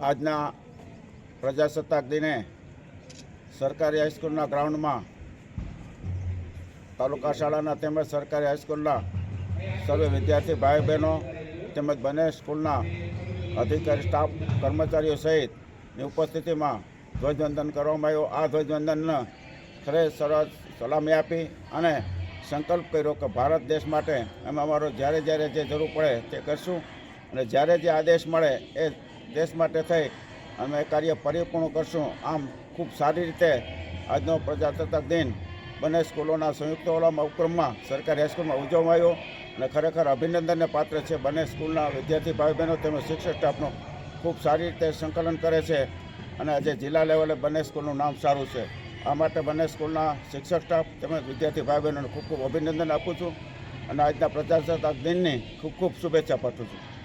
આજના પ્રજાસત્તાક દિને સરકારી હાઈસ્કૂલના ગ્રાઉન્ડમાં તાલુકા શાળાના તેમજ સરકારી હાઈસ્કૂલના સર્વે વિદ્યાર્થી ભાઈ બહેનો તેમજ બંને સ્કૂલના અધિકારી સ્ટાફ કર્મચારીઓ સહિતની ઉપસ્થિતિમાં ધ્વજવંદન કરવામાં આવ્યું. આ ધ્વજવંદનને ખરે સરસ, સલામી આપી અને સંકલ્પ કર્યો કે ભારત દેશ માટે અમે અમારો જ્યારે જ્યારે જે જરૂર પડે તે કરશું અને જ્યારે જે આદેશ મળે એ દેશ માટે થઈ અમે કાર્ય પરિપૂર્ણ કરશું. આમ ખૂબ સારી રીતે આજનો પ્રજાસત્તાક દિન બંને સ્કૂલોના સંયુક્ત ઓલામાં ઉપક્રમમાં સરકારી હાઈસ્કૂલમાં ઉજવવામાં આવ્યો અને ખરેખર અભિનંદનને પાત્ર છે. બંને સ્કૂલના વિદ્યાર્થી ભાઈ બહેનો તેમજ શિક્ષક સ્ટાફનો ખૂબ સારી રીતે સંકલન કરે છે અને આજે જિલ્લા લેવલે બંને સ્કૂલનું નામ સારું છે. આ માટે બંને સ્કૂલના શિક્ષક સ્ટાફ તેમજ વિદ્યાર્થી ભાઈ બહેનોને ખૂબ ખૂબ અભિનંદન આપું છું અને આજના પ્રજાસત્તાક દિનની ખૂબ ખૂબ શુભેચ્છા પાઠવું છું.